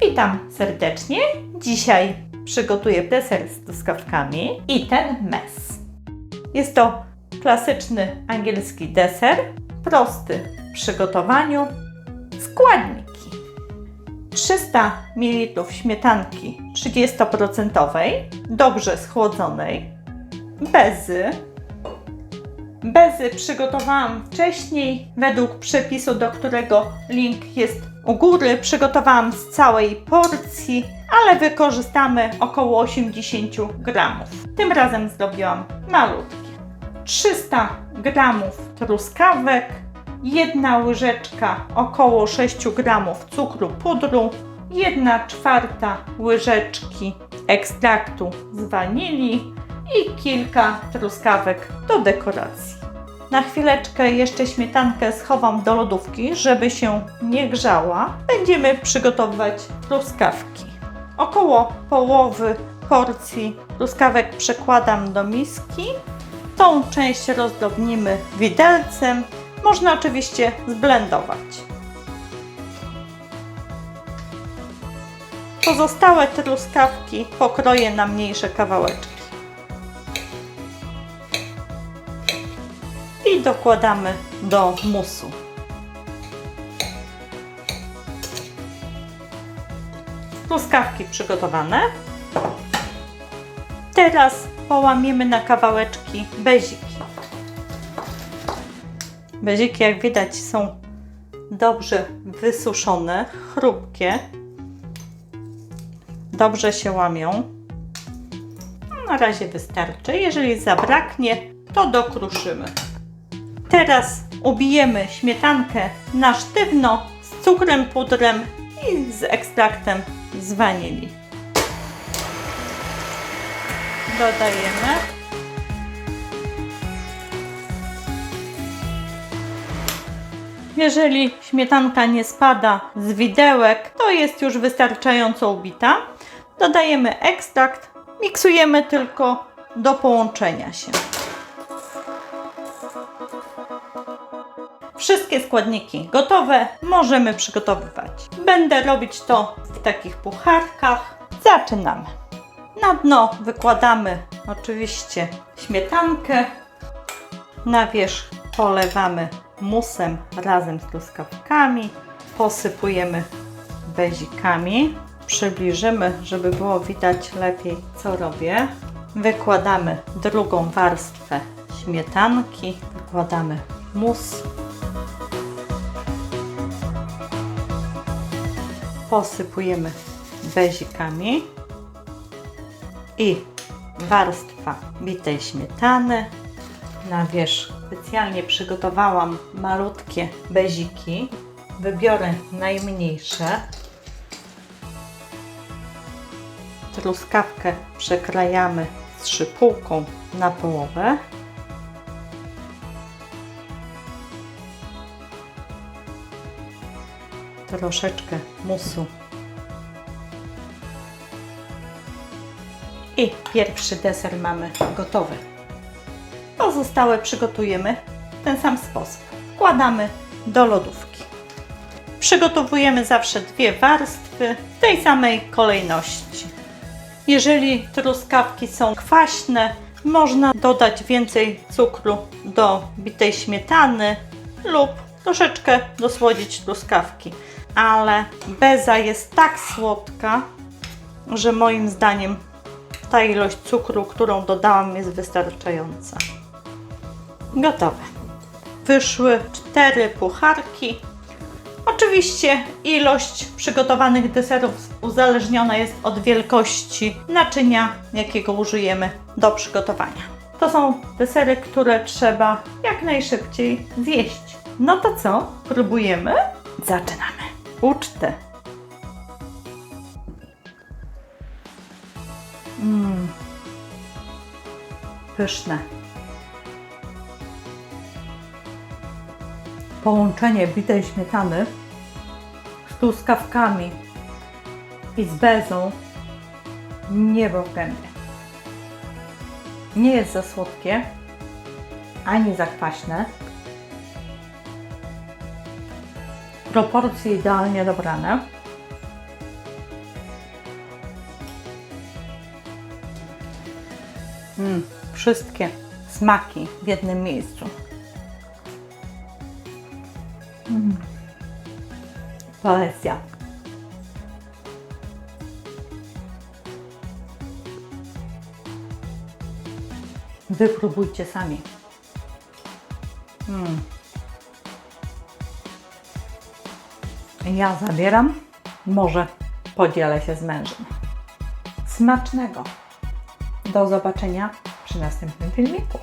Witam serdecznie. Dzisiaj przygotuję deser z truskawkami i ten mes. Jest to klasyczny angielski deser, prosty w przygotowaniu. Składniki: 300 ml śmietanki 30%, dobrze schłodzonej, bezy. Bezy przygotowałam wcześniej według przepisu, do którego link jest u góry. Przygotowałam z całej porcji, ale wykorzystamy około 80 gramów. Tym razem zrobiłam malutkie. 300 gramów truskawek, jedna łyżeczka około 6 gramów cukru pudru, 1 czwarta łyżeczki ekstraktu z wanilii i kilka truskawek do dekoracji. Na chwileczkę jeszcze śmietankę schowam do lodówki, żeby się nie grzała. Będziemy przygotowywać truskawki. Około połowy porcji truskawek przekładam do miski. Tą część rozdrobnimy widelcem. Można oczywiście zblendować. Pozostałe truskawki pokroję na mniejsze kawałeczki. I dokładamy do musu. Truskawki przygotowane. Teraz połamiemy na kawałeczki beziki. Beziki, jak widać, są dobrze wysuszone, chrupkie. Dobrze się łamią. Na razie wystarczy. Jeżeli zabraknie, to dokruszymy. Teraz ubijemy śmietankę na sztywno z cukrem, pudrem i z ekstraktem z wanilii. Dodajemy. Jeżeli śmietanka nie spada z widełek, to jest już wystarczająco ubita. Dodajemy ekstrakt, miksujemy tylko do połączenia się. Wszystkie składniki gotowe, możemy przygotowywać. Będę robić to w takich pucharkach. Zaczynamy. Na dno wykładamy oczywiście śmietankę. Na wierzch polewamy musem razem z truskawkami. Posypujemy bezikami. Przybliżymy, żeby było widać lepiej, co robię. Wykładamy drugą warstwę śmietanki. Wykładamy mus posypujemy bezikami i warstwa bitej śmietany. Na wierzch specjalnie przygotowałam malutkie beziki. Wybiorę najmniejsze. Truskawkę przekrajamy z szypułką na połowę. Troszeczkę musu. I pierwszy deser mamy gotowy. Pozostałe przygotujemy w ten sam sposób. Wkładamy do lodówki. Przygotowujemy zawsze dwie warstwy w tej samej kolejności. Jeżeli truskawki są kwaśne, można dodać więcej cukru do bitej śmietany lub troszeczkę dosłodzić truskawki ale beza jest tak słodka, że moim zdaniem ta ilość cukru, którą dodałam, jest wystarczająca. Gotowe. Wyszły cztery pucharki. Oczywiście ilość przygotowanych deserów uzależniona jest od wielkości naczynia, jakiego użyjemy do przygotowania. To są desery, które trzeba jak najszybciej zjeść. No to co? Próbujemy? Zaczynamy ucztę. Mmm. Pyszne. Połączenie bitej śmietany z truskawkami i z bezą niebo w gębie. Nie jest za słodkie, ani za kwaśne. proporcje idealnie dobrane. Mm, wszystkie smaki w jednym miejscu. Mm. Poezja. Wypróbujcie sami. Mm. Ja zabieram, może podzielę się z mężem. Smacznego! Do zobaczenia przy następnym filmiku.